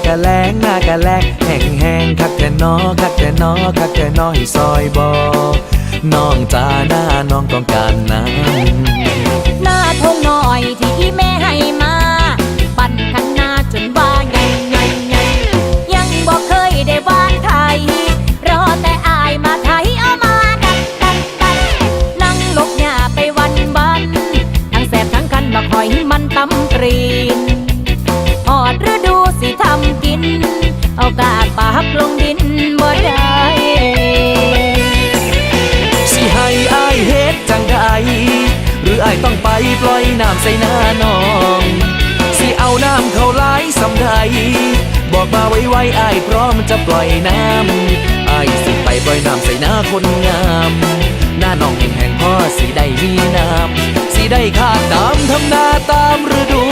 ากะแรงหน้ากะแลงแห้งแห้งคักแต่นอคักแต่นอคักแต่นอให้ซอยบอน้องจ้าหน้าน้องต้องการน้ำหน้าทงน่อยที่อีแม่ให้มาปั่นข้างหน้าจนว่าไงไงไงยังบอกเคยได้วางไทย รอแต่อายมาไทยเอามาดันดันดันนั่งลกหญ้าไปวันบันทั้งแสบทั้งคันบักหอยมันตำตรีนหอดฤดู สิทำกิน เอากากปากลงดินบ่ได้สิให้อายเฮ็ดจังใดหรืออายต้องไปปล่อยน้ำใส่หน้าน้องสิเอาน้ำเขาไหลสำใดบอกมาไว้ไว้อายพร้อมจะปล่อยน้ำอายสิไปปล่อยน้ำใส่หน้าคนงามหน้าน้องแห่งพ่อสิได้มีน้ำสิได้ขาดน้ำทำนาตามฤดู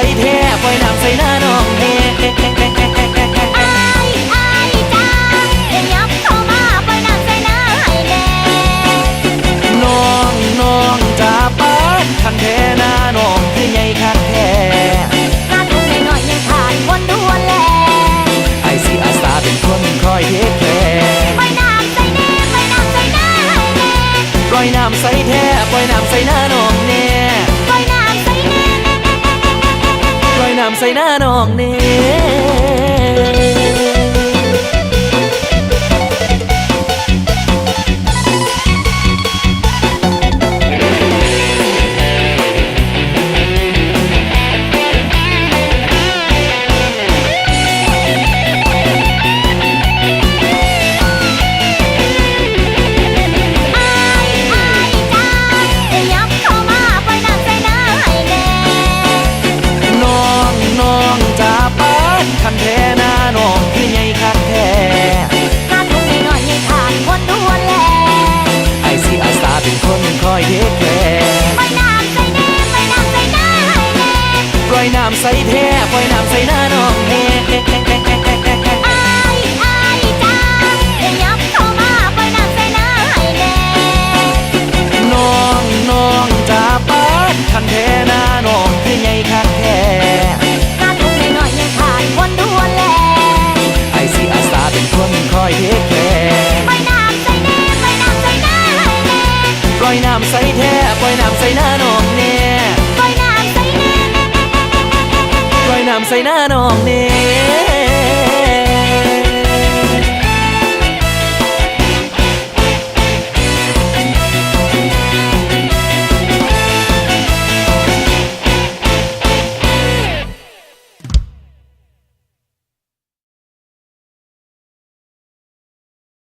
ส่แท้ปล่อยน้ำใส่หน้าน้องแน่อายอายจ้าเอ้ยยับเข้ามาปล่อยน้ำใส่นาให้แน่น้องน้องจ้าป้านคันแท้หน้าน้องคือใหญ่คักแท้งานทุกหน่อยยังขาดคนดูแลไอซีอาสาเป็นคนคอยเทคแคร์ปล่อยน้ำใส่แน่ปล่อยน้ำใส่หน้าให้แน่ปล่อยน้ำใส่แท้ปล่อยน้ำใส่หน้าน้อง น้องเน่ ส่แท้ปล่อยน้ำใส่หน้าน้องแน่อายอายจ้าเอ้ยยับเข้ามาปล่อยน้ำใส่หน้าให้แน่น้องน้องจ้าป้านคันแท้หน้าน้องคือใหญ่คักแท้านทุกนิดหน่อยยังขาดคนดูแลไอซีอาสาเป็นคนคอยเทคแคร์ปล่อยน้ำใส่แน่ปล่อยน้ำใส่นาให้แน่ปล่อยน้ำใส่แท้ปล่อยน้ำใส่หน้าน้อง ใส่แน่ปล่อยน้ำใส่หน้าน้องเน่